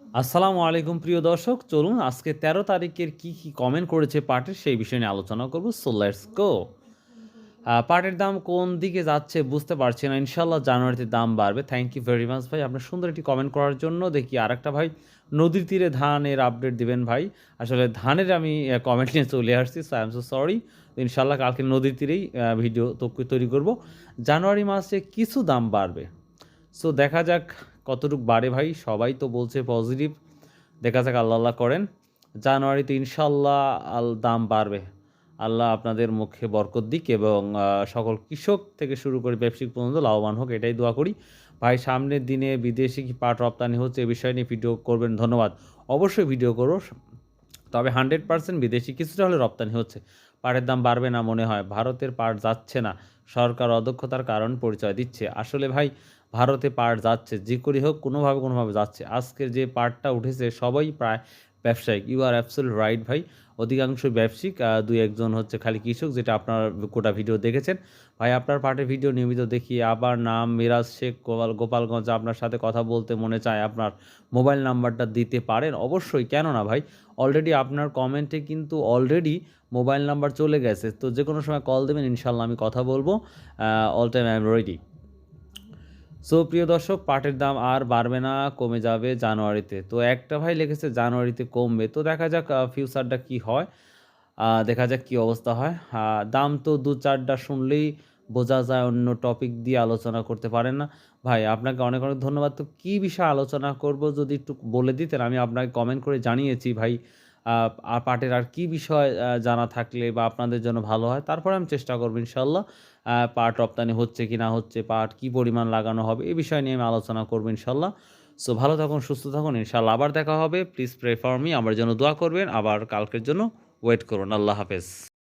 আসসালামু আলাইকুম প্রিয় দর্শক। চলুন আজকে তেরো তারিখের কি কি কমেন্ট করেছে পাটের সেই বিষয় নিয়ে আলোচনা করব। সো গো পাটের দাম কোন দিকে যাচ্ছে বুঝতে পারছি না। ইনশাল্লাহ জানুয়ারিতে দাম বাড়বে। থ্যাংক ইউ ভেরি মাচ ভাই। আপনার সুন্দর একটি কমেন্ট করার জন্য দেখি আর একটা ভাই নদীর তীরে ধানের আপডেট দিবেন ভাই। আসলে ধানের আমি কমেন্ট নিয়ে চলে আসছি so I am so sorry ইনশাল্লাহ কালকে নদীর তীরেই ভিডিও তৈরি করব। জানুয়ারি মাসে কিছু দাম বাড়বে। সো দেখা যাক কতটুকু বাড়ে ভাই? সবাই তো বলছে পজিটিভ দেখা যাক আল্লাহ আল্লাহ করেন। জানুয়ারিতে ইনশাল্লাহ আল দাম বাড়বে। আল্লাহ আপনাদের মুখে বরকত দিক এবং সকল কৃষক থেকে শুরু করে ব্যবসায়িক পর্যন্ত লাভবান হোক, এটাই দোয়া করি। ভাই, সামনের দিনে বিদেশি কি পাট রপ্তানি হচ্ছে এ বিষয় নিয়ে ভিডিও করবেন, ধন্যবাদ। অবশ্যই ভিডিও করো তবে হান্ড্রেড পার্সেন্ট বিদেশি কিছুটা হলে রপ্তানি হচ্ছে। পাটের দাম বাড়বে না মনে হয়। ভারতের পাট যাচ্ছে না। সরকার অদক্ষতার কারণ পরিচয় দিচ্ছে। আসলে ভাই, ভারতে পাট যাচ্ছে। যে করি হোক, কোনোভাবে কোনোভাবে যাচ্ছে। আজকের যে পাটটা উঠেছে, সবাই প্রায় ব্যবসায়িক ইউ আর অ্যাবসুল রাইট ভাই। অধিকাংশ ব্যবসায়িক দুই একজন হচ্ছে খালি কৃষক, যেটা আপনার গোটা ভিডিও দেখেছেন। ভাই, আপনার পাটের ভিডিও নিয়মিত দেখি, আবার নাম, মিরাজ শেখ, গোপাল, গোপালগঞ্জ, আপনার সাথে কথা বলতে মনে চায়, আপনার মোবাইল নাম্বারটা দিতে পারেন। অবশ্যই কেন না ভাই অলরেডি আপনার কমেন্টে কিন্তু অলরেডি মোবাইল নাম্বার চলে গেছে। তো যে কোনো সময় কল দেবেন ইনশাল্লাহ আমি কথা বলব। All time I am ready so প্রিয় দর্শক, পাটের দাম আর বাড়বে না, কমে যাবে জানুয়ারিতে। তো একটা ভাই লিখেছে জানুয়ারিতে কমবে। তো দেখা যাক ফিউচারটা কি হয় দেখা যাক কি অবস্থা হয়। দাম তো দু চারটা শুনলেই বোঝা যায়, অন্য টপিক দিয়ে আলোচনা করতে পারেন না। ভাই, আপনাকে অনেক অনেক ধন্যবাদ। তো কী বিষয়ে আলোচনা করব যদি একটু বলে দিতেন, আমি আপনাকে কমেন্ট করে জানিয়েছি ভাই। আর পাটের আর কি বিষয় জানা থাকলে বা আপনাদের জন্য ভালো হয়, তারপরে আমি চেষ্টা করব ইনশাল্লাহ পাট রপ্তানি হচ্ছে কি না হচ্ছে পাট কি পরিমাণ লাগানো হবে এই বিষয় নিয়ে আমি আলোচনা করব ইনশাল্লাহ সো ভালো থাকুন, সুস্থ থাকুন ইনশাল্লাহ আবার দেখা হবে। প্লিজ প্রে ফর মি আমার জন্য দোয়া করবেন, আবার কালকের জন্য ওয়েট করুন। আল্লাহ হাফেজ।